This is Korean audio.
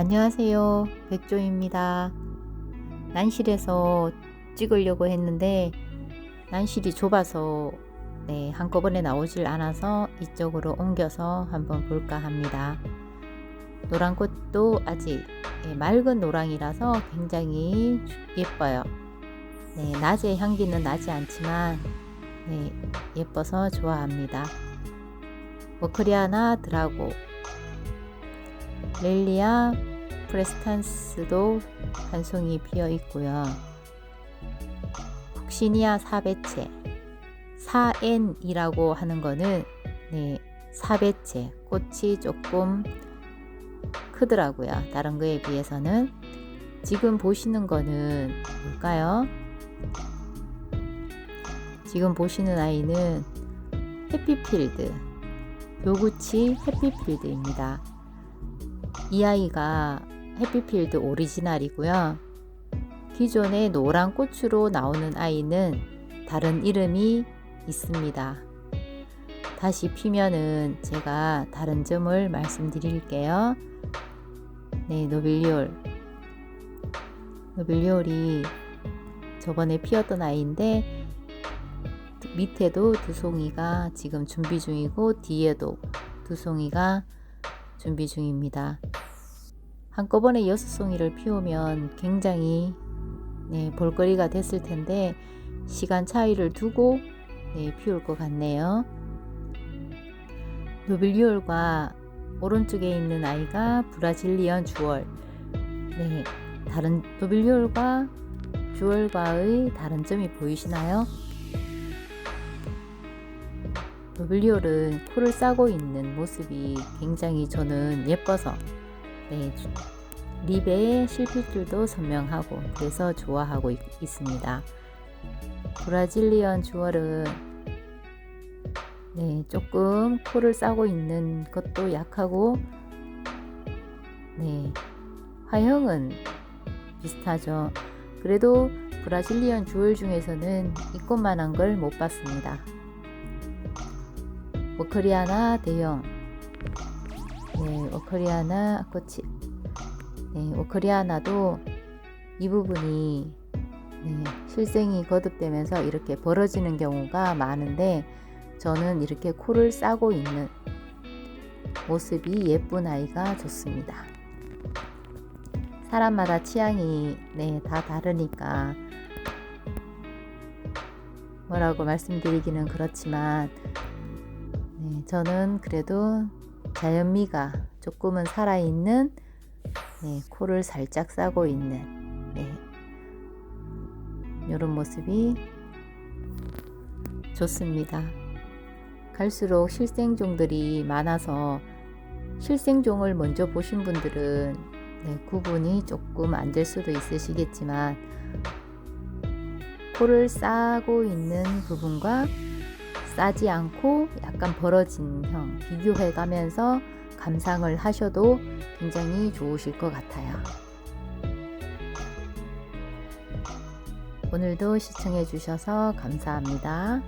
안녕하세요. 백조입니다. 난실에서 찍으려고 했는데 난실이 좁아서 네, 한꺼번에 나오질 않아서 이쪽으로 옮겨서 한번 볼까 합니다. 노란 꽃도 아직 예, 맑은 노랑이라서 굉장히 예뻐요. 네, 낮에 향기는 나지 않지만 네, 예뻐서 좋아합니다. 워크리아나 드라고 렐리아 프레스탄스도 한 송이 피어 있고요. 북시니아 사배체 사엔이라고 하는 거는 네, 사배체 꽃이 조금 크더라고요. 다른 거에 비해서는 지금 보시는 거는 뭘까요? 지금 보시는 아이는 해피필드 요구치 해피필드입니다. 이 아이가 해피필드 오리지널이고요. 기존의 노란 꽃으로 나오는 아이는 다른 이름이 있습니다. 다시 피면은 제가 다른 점을 말씀드릴게요. 네, 노빌리올. 노빌리올이 저번에 피었던 아이인데 밑에도 두 송이가 지금 준비 중이고 뒤에도 두 송이가 준비 중입니다. 한꺼번에 여섯 송이를 피우면 굉장히 네, 볼거리가 됐을 텐데 시간 차이를 두고 네, 피울 것 같네요. 노빌리올과 오른쪽에 있는 아이가 브라질리언 주얼. 네, 다른 노빌리올과 주얼과의 다른 점이 보이시나요? 노빌리올은 코를 싸고 있는 모습이 굉장히 저는 예뻐서 네, 립의 실핏줄도 선명하고 그래서 좋아하고 있, 습니다 브라질리언 주얼은 네, 조금 코를 싸고 있는 것도 약하고 네, 화형은 비슷하죠. 그래도 브라질리언 주얼 중에서는 이꽃만한 걸 못 봤습니다. 워크리아나 대형 네, 워크리아나 꽃이 네, 워크리아나도 이 부분이 네, 실생이 거듭되면서 이렇게 벌어지는 경우가 많은데 저는 이렇게 코를 싸고 있는 모습이 예쁜 아이가 좋습니다. 사람마다 취향이 네, 다 다르니까 뭐라고 말씀드리기는 그렇지만 네, 저는 그래도 자연미가 조금은 살아있는 네, 코를 살짝 싸고 있는 네, 이런 모습이 좋습니다. 갈수록 실생종들이 많아서 실생종을 먼저 보신 분들은 네, 구분이 조금 안 될 수도 있으시겠지만 코를 싸고 있는 부분과 싸지 않고 약간 벌어진 형 비교해 가면서 감상을 하셔도 굉장히 좋으실 것 같아요. 오늘도 시청해 주셔서 감사합니다.